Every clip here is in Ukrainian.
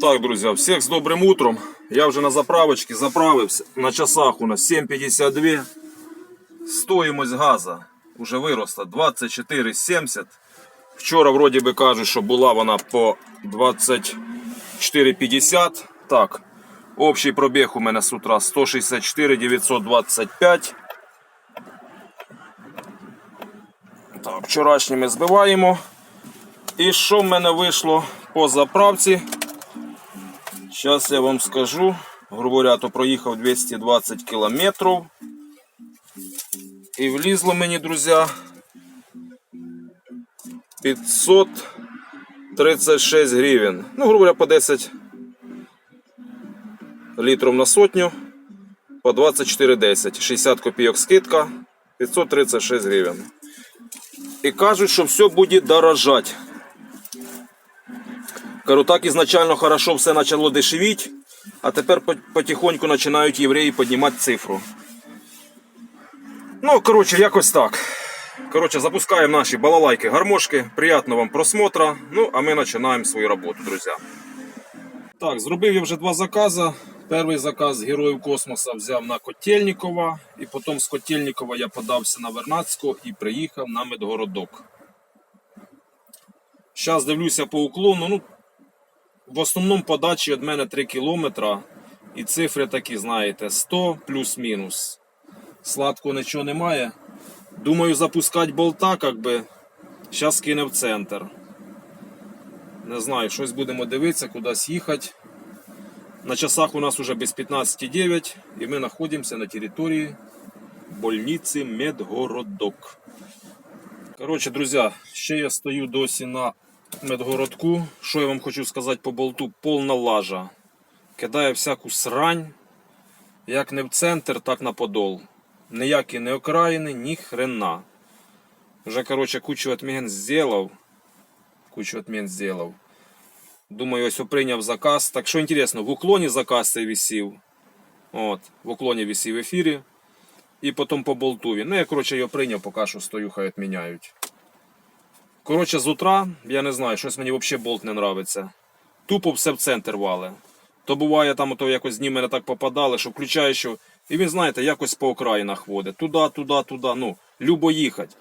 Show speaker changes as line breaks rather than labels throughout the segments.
Так, друзья, всех с добрым утром. Я вже на заправочці заправився. На часах у нас 7.52. Стоїмость газа вже виросла 24,70. Вчора вроді би кажуть, що була вона по 24,50. Так, общий пробіг у мене з утра 164 925. Так, вчорашні ми збиваємо. І що в мене вийшло по заправці? Зараз я вам скажу. Грубо говоря, то проїхав 220 кілометрів. І влізло мені, друзі, 536 гривень. Ну, грубо говоря, по 10 літрів на сотню. По 24,10. 60 копійок скидка. 536 гривень. І кажуть, що все буде дорожати. Кажу, так ізначально хорошо все почало дешевіть, а тепер потихоньку починають євреї піднімати цифру. Ну, коротше, якось так. Коротше, запускаємо наші балалайки, гармошки. Приятного вам просмотра. Ну, а ми починаємо свою роботу, друзі. Так, зробив я вже два закази. Перший заказ Героїв космоса взяв на Котельнікова, і потім з Котельнікова я подався на Вернадську і приїхав на Медгородок. Зараз дивлюся по уклону. Ну, в основному подачі від мене 3 кілометра. І цифри такі, знаєте, 100 плюс-мінус. Сладко нічого немає. Думаю, запускати болта, як би. Зараз кине в центр. Не знаю, щось будемо дивитися, кудись їхати. На часах у нас уже без 15,9 і ми знаходимося на території больниці Медгородок. Коротше, друзі, ще я стою досі на медгородку. Що я вам хочу сказати по болту? Повна лажа. Кидає всяку срань. Як не в центр, так на подол. Ніякі не окраїни, ні хрена. Вже, коротше, кучу отмін зробив. Кучу отмін зробив. Думаю, ось прийняв заказ. Так що інтересно, в уклоні заказ цей висів. От, в уклоні висів в ефірі. І потім по болтові. Ну, я, коротше, його прийняв, поки що стою, хай відміняють. Коротше, з утра, я не знаю, щось мені взагалі болт не нравиться. Тупо все в центр вали. То буває, там ото якось дні мене так попадали, що включаєш, що... і він, знаєте, якось по окраїнах водить. Туди, туди, туди. Ну, любо їхати.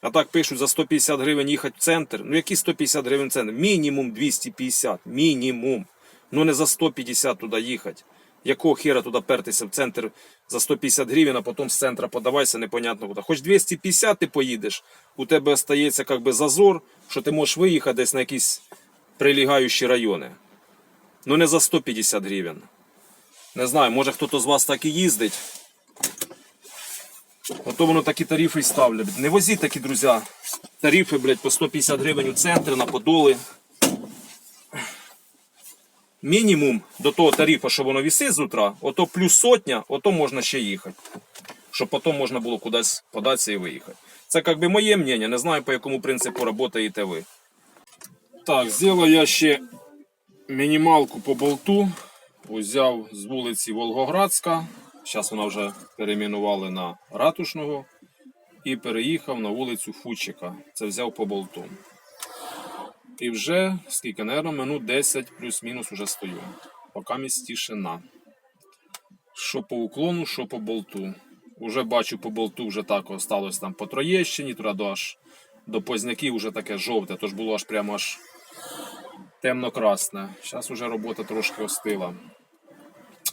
А так пишуть за 150 гривень їхати в центр. Ну які 150 гривень в центр? Мінімум 250. Мінімум. Ну не за 150 туди їхати. Якого хера туди пертися в центр за 150 гривень, а потім з центра подавайся, непонятно куди. Хоч 250 ти поїдеш, у тебе остається як би зазор, що ти можеш виїхати десь на якісь прилігаючі райони. Ну не за 150 гривень. Не знаю, може хтось з вас так і їздить. Ото воно такі тарифи ставлять. Не возіть такі, друзі, тарифи, блядь, по 150 гривень у центрі, на подоли. Мінімум до того тарифу, що воно висить з утра, ото плюс сотня, ото можна ще їхати. Щоб потім можна було кудись податися і виїхати. Це як би моє мнення, не знаю по якому принципу працюєте ви. Так, зробив я ще мінімалку по болту. Взяв з вулиці Волгоградська. Зараз вона вже перейменували на Ратушного. І переїхав на вулицю Фучика. Це взяв по болту. І вже, скільки, наверное, минут 10 плюс-мінус уже стою. Поки тишина. Що по уклону, що по болту. Уже бачу по болту, вже так осталось там по Троєщині, туди до аж до Позняків вже таке жовте, тож було аж прямо аж темно-красне. Зараз уже робота трошки остила.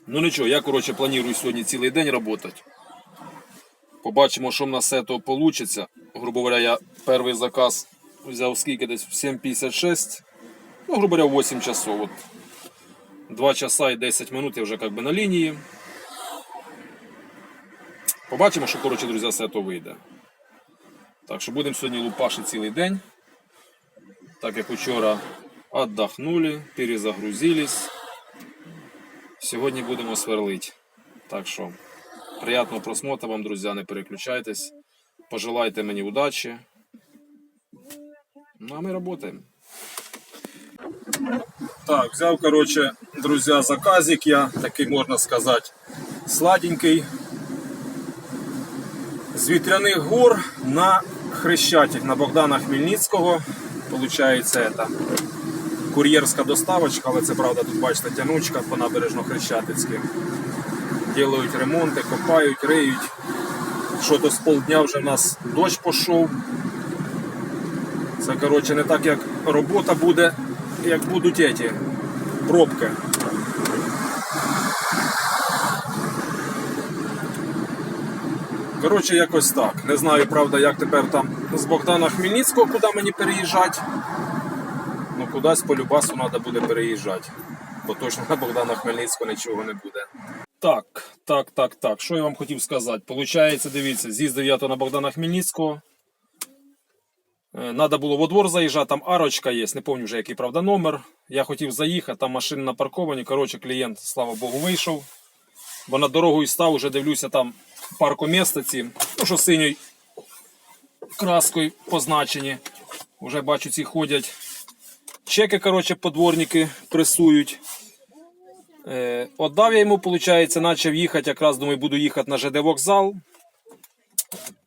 Ну нічого, я коротше планую сьогодні цілий день працювати. Побачимо, що в нас з цього вийде. Грубо говоря, я перший заказ взяв скільки десь в 7.56. Ну, грубо говоря, 8 часов. От 2 часа і 10 минут я вже як би на лінії. Побачимо, що коротше, друзі, з цього вийде. Так що будемо сьогодні лупашити цілий день. Так як вчора отдохнули, перезагрузились. Сьогодні будемо сверлити. Так що, приятного просмотру вам, друзі, не переключайтесь. Пожелайте мені удачі. Ну, а ми працюємо. Так, взяв, коротше, друзі, заказик я, такий можна сказати, сладенький. З вітряних гор на Хрещатик, на Богдана Хмельницького. Получається это. кур'єрська доставочка, але це правда, тут бачите, тянучка по набережно-хрещатицькій. Ділають ремонти, копають, риють. Що то з полдня вже в нас дощ пішов. Це коротше не так як робота буде, як будуть еті, пробки. Коротше, якось так. Не знаю, правда, як тепер там з Богдана Хмельницького, куди мені переїжджати. Ну, кудись по Любасу треба буде переїжджати. Бо точно на Богдана Хмельницького нічого не буде. Так, так, так, так. Що я вам хотів сказати? Получається, дивіться, з'їздив я то на Богдана Хмельницького. Е, Надо було во двор заїжджати, там арочка є, не пам'ятаю вже який правда номер. Я хотів заїхати, там машини напарковані. Коротше, клієнт, слава Богу, вийшов. Бо на дорогу і став, уже дивлюся там паркомісце ці, ну що синьою краскою позначені. Уже бачу, ці ходять. Чеки, коротше, подворники пресують. Е, отдав я йому, виходить, почав їхати, якраз думаю, буду їхати на ЖД вокзал.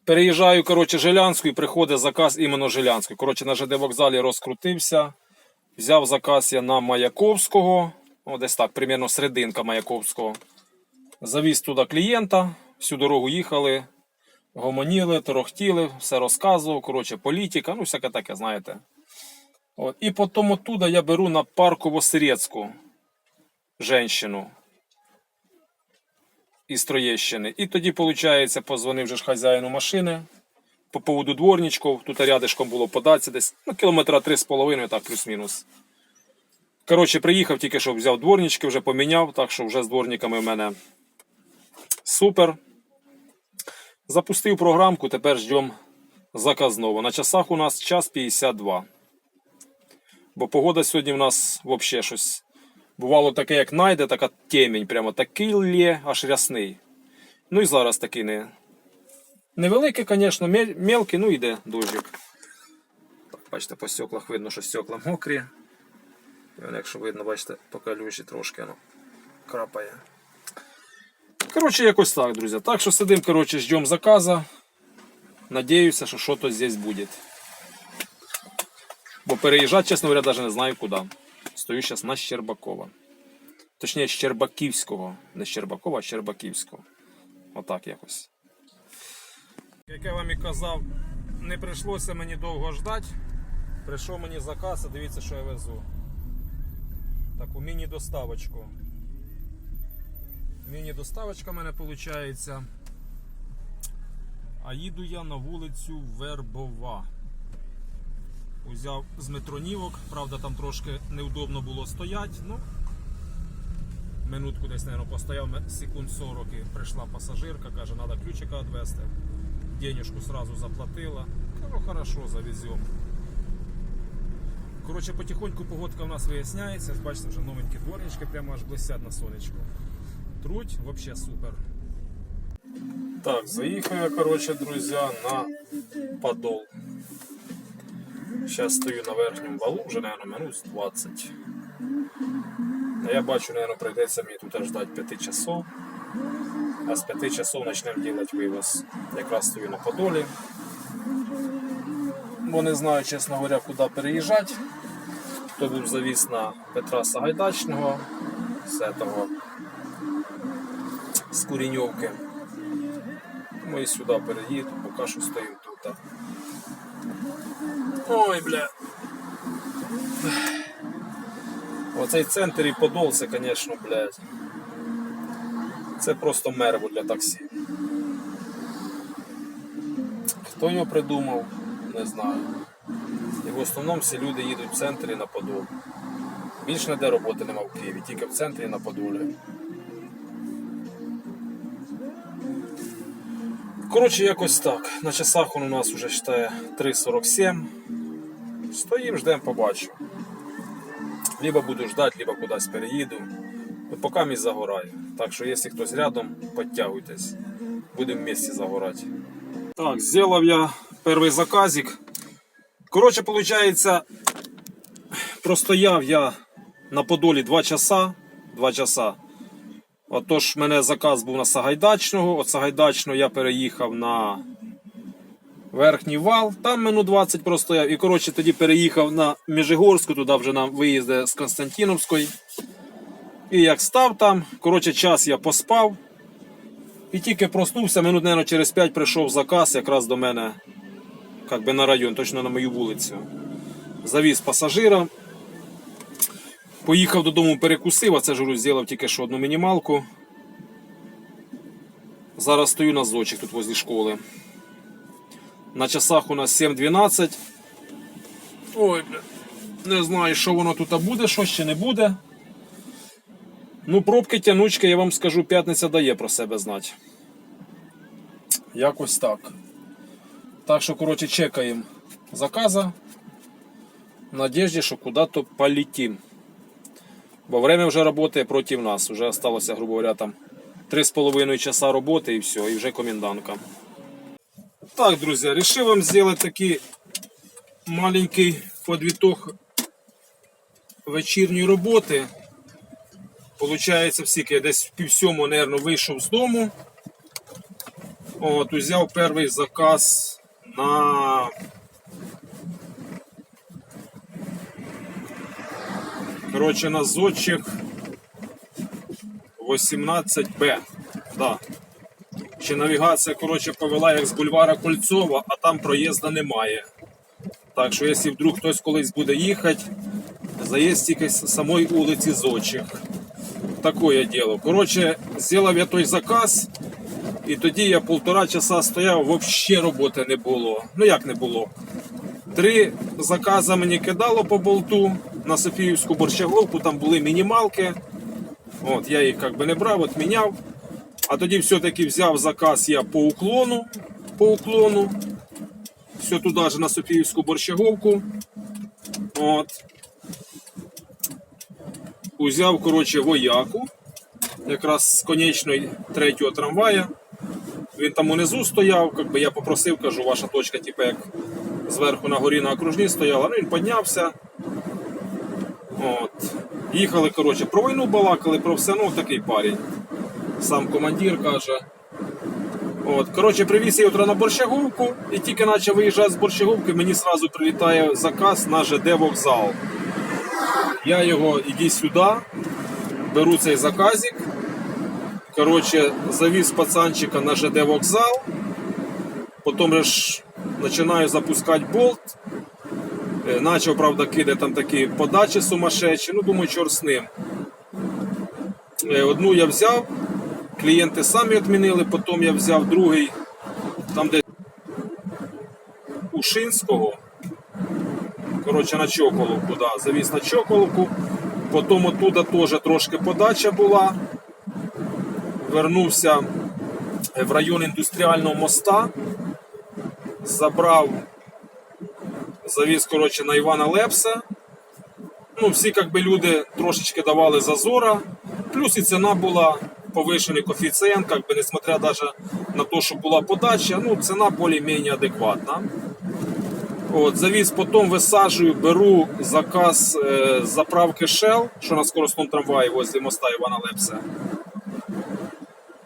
Переїжджаю, коротше, Жилянську і приходить заказ іменно Жилянську. Коротше, на ЖД вокзалі розкрутився. Взяв заказ я на Маяковського. О, десь так, примерно серединка Маяковського. Завіз туди клієнта, всю дорогу їхали, гомоніли, торохтіли, все розказував. Коротше, політика, ну всяке таке, знаєте. От. І потім оттуда я беру на парково сирецьку женщину із Троєщини. І тоді, виходить, позвонив же ж хазяїну машини по поводу дворничків. Тут рядишком було податися десь ну, кілометра 3,5, так плюс-мінус. Коротше, приїхав тільки що взяв дворнички, вже поміняв, так що вже з дворниками в мене супер. Запустив програмку, тепер ждемо заказного. На часах у нас час 52. Бо погода сьогодні в нас взагалі щось. Бувало таке, як найде, така темінь, прямо такий лє, аж рясний. Ну і зараз такий не. Невеликий, звісно, мелкий, ну йде дощик. Так, бачите, по стеклах видно, що стекла мокрі. І якщо видно, бачите, по калюжі трошки воно крапає. Коротше, якось так, друзі. Так що сидимо, коротше, ждемо заказа. Надіюся, що щось здесь буде. Бо переїжджати, чесно говоря, навіть не знаю куди. Стою зараз на Щербакова. Точніше, Щербаківського. Не Щербакова, а Щербаківського. Отак якось. Як я вам і казав, не прийшлося мені довго ждати. Прийшов мені заказ, а дивіться, що я везу. Таку міні-доставочку. Міні-доставочка в мене виходить. А їду я на вулицю Вербова. Узяв з метронівок, правда, там трошки неудобно було стояти. Ну, минутку десь, мабуть, постояв секунд 40 і прийшла пасажирка, каже, треба ключика відвезти. Денежку сразу заплатила. Кажу, хорошо, завезем. Коротше, потихоньку погодка у нас виясняється. Бачите, вже новенькі дворнички прямо аж блестять на сонечку. Труть, взагалі супер. Так, заїхав коротше, друзі, на Подол. Зараз стою на верхньому валу, вже, мабуть, минут 20. А я бачу, мабуть, прийдеться мені тут ждати 5 часов. А з 5 часов почнемо робити вивоз. Якраз стою на Подолі. Бо не знаю, чесно говоря, куди переїжджати. Хто був завіз на Петра Сагайдачного, з этого, з Куріньовки. Ми сюди переїду, поки що стоїмо тут. Ой, бля. Оцей центр і Подол, це, звісно, блядь. Це просто мерво для таксі. Хто його придумав, не знаю. І в основному всі люди їдуть в центрі на Подол. Більш ніде роботи нема в Києві, тільки в центрі на Подолі. Коротше, якось так. На часах він у нас вже вважає 3.47. Стоїм, ждемо, побачу. Либо буду ждати, либо кудись переїду. Ну, поки мій загораю. Так що, якщо хтось рядом, підтягуйтесь. Будемо вместе загорати. Так, зробив я перший заказик. Коротше, виходить, простояв я на Подолі 2 часа. 2 часа. Отож, в мене заказ був на Сагайдачного. От Сагайдачного я переїхав на верхній вал, там минут 20 простояв. І коротше тоді переїхав на Межигорську, туди вже на виїзди з Константиновської. І як став там, коротше, час я поспав. І тільки проснувся, минут, наверное, через 5 прийшов заказ якраз до мене, як би на район, точно на мою вулицю. Завіз пасажира. Поїхав додому, перекусив, а це ж зробив тільки що одну мінімалку. Зараз стою на зочик тут возле школи. На часах у нас 7.12. Ой, бля. Не знаю, що воно тут буде, що ще не буде. Ну, пробки тянучки, я вам скажу, п'ятниця дає про себе знати. Якось так. Так що, коротше, чекаємо заказа. В надежді, що куди-то полетим. Бо время вже працює проти нас. Вже залишилося, грубо говоря, там 3,5 часа роботи і все, і вже комендантка. Так, друзі, решив вам зробити такий маленький подвіток вечірньої роботи. Получається, всіки я десь в пів сьому, мабуть, вийшов з дому. От, узяв перший заказ на Коротше, на зодчих 18Б. Да. Ще навігація коротше, повела як з бульвара Кольцова, а там проїзду немає. Так що, якщо вдруг хтось колись буде їхати, заїзд тільки з самої вулиці Зочих. Такое діло. Коротше, зробив я той заказ, і тоді я півтора часа стояв, взагалі роботи не було. Ну як не було? Три закази мені кидало по болту на Софіївську борщаговку, там були мінімалки. От, я їх як би не брав, от міняв. А тоді все-таки взяв заказ я по уклону. По уклону. Все туди ж на Софіївську борщаговку. От. Узяв, коротше, вояку. Якраз з конечної третього трамвая. Він там унизу стояв, як би я попросив, кажу, ваша точка, типу, як зверху на горі на окружній стояла. Ну він піднявся. От. Їхали, коротше, про війну балакали, про все, ну такий парень. Сам командир каже. От, коротше, привіз я утро на борщаговку і тільки почав виїжджати з борщаговки, мені одразу прилітає заказ на ЖД вокзал. Я його іди сюди, беру цей заказик. Коротше, завіз пацанчика на ЖД вокзал. Потім починаю запускати болт. Е, Начав, правда, кидати там такі подачі сумасшедші. Ну, думаю, чорт з ним. Е, Одну я взяв, клієнти самі відмінили, потім я взяв другий, там де Ушинського. Коротше, на Чоколовку, да, завіз на Чоколовку. Потім оттуда теж трошки подача була. Вернувся в район індустріального моста. Забрав, завіз коротше, на Івана Лепса. Ну, всі як би, люди трошечки давали зазора. Плюс і ціна була повишений коефіцієнт, как би, несмотря даже на те, що була подача, ну, ціна більш-менш адекватна. От, завіз, потім висаджую, беру заказ е, заправки Shell, що на скоростному трамваї возле моста Івана Лепса.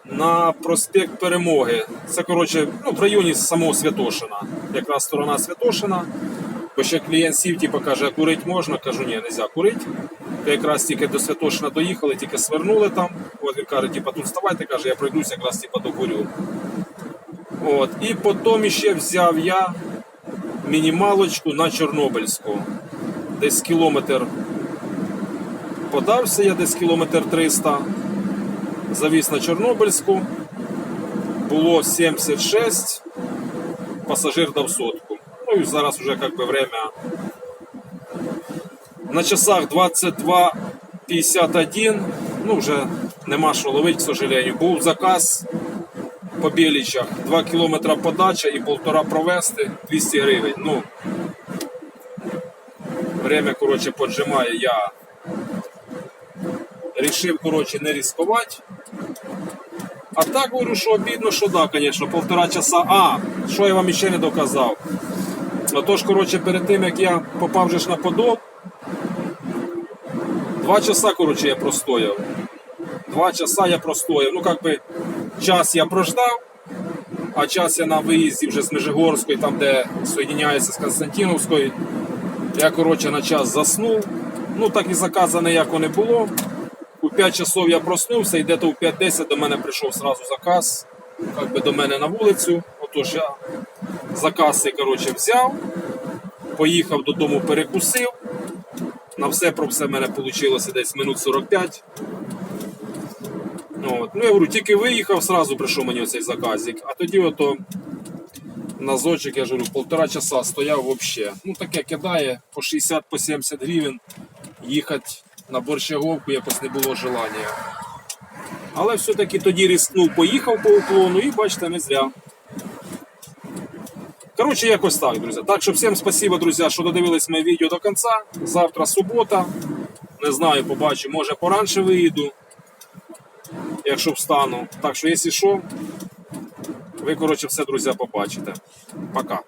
На проспект Перемоги. Це, коротше, ну, в районі самого Святошина. Якраз сторона Святошина. Бо ще клієнт сів, типу, каже, курить можна, кажу, ні, не можна курити. То якраз тільки до Святошина доїхали, тільки свернули там. От він каже, типу, тут вставайте, каже, я пройдусь якраз типу, докурю. От. І потім ще взяв я мінімалочку на Чорнобильську. Десь кілометр подався я, десь кілометр 300. Завіз на Чорнобильську. Було 76, пасажир дав сотку. Ну і зараз вже як би время. На часах 22.51. Ну вже нема що ловити, к сожалению. Був заказ по Білічах. 2 кілометра подача і полтора провести 200 гривень. Ну, время, коротше, поджимає. Я рішив, коротше, не ризикувати. А так говорю, що обідно, що да, звісно, полтора часа. А, що я вам ще не доказав. Отож, коротше, перед тим як я попав вже ж на подол, два часа, коротше, я простояв. Два часа я простояв. Ну, як би, час я прождав, а час я на виїзді вже з Межигорської, там де соєдиняється з Константиновської. Я, коротше, на час заснув. Ну, так і заказа ніякого не було. У 5 часов я проснувся і десь у 5-10 до мене прийшов сразу заказ. Как би до мене на вулицю. Отож я заказ цей, коротше, взяв, поїхав додому, перекусив. На все про все в мене вийшло десь минут 45. Ну, От. Ну, я говорю, тільки виїхав, сразу прийшов мені оцей заказик. А тоді ото на зочик, я говорю, полтора часа стояв взагалі. Ну таке кидає по 60 по 70 гривень. Їхати на борщаговку якось не було желання. Але все-таки тоді рискнув, поїхав по уклону і бачите, не зря. Коротше, якось так, друзі. Так що всім спасибо, друзі, що додивились моє відео до кінця. Завтра субота. Не знаю, побачу, може поранше виїду, якщо встану. Так що, якщо що, ви, коротше, все, друзі, побачите. Пока.